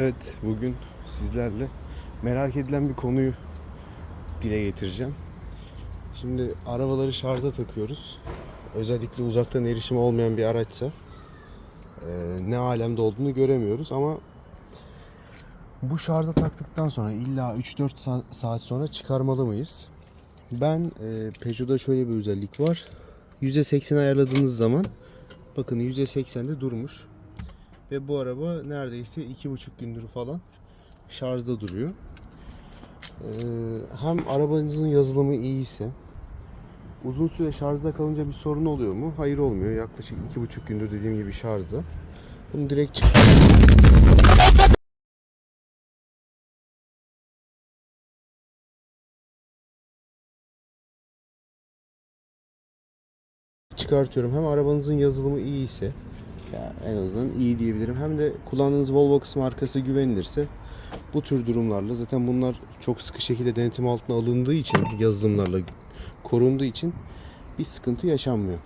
Evet, bugün sizlerle merak edilen bir konuyu dile getireceğim. Şimdi arabaları şarja takıyoruz. Özellikle uzaktan erişim olmayan bir araçsa eee, ne alemde olduğunu göremiyoruz ama bu şarja taktıktan sonra illa 3-4 sa- saat sonra çıkarmalı mıyız? Ben eee Peugeot'da şöyle bir özellik var. %80 ayarladığınız zaman bakın %80'de durmuş. Ve bu araba neredeyse iki buçuk gündür falan şarjda duruyor. Ee, hem arabanızın yazılımı iyiyse uzun süre şarjda kalınca bir sorun oluyor mu? Hayır olmuyor. Yaklaşık iki buçuk gündür dediğim gibi şarjda. Bunu direkt çık- çıkartıyorum. Hem arabanızın yazılımı iyiyse ya en azından iyi diyebilirim. Hem de kullandığınız Volvox markası güvenilirse bu tür durumlarla zaten bunlar çok sıkı şekilde denetim altına alındığı için yazılımlarla korunduğu için bir sıkıntı yaşanmıyor.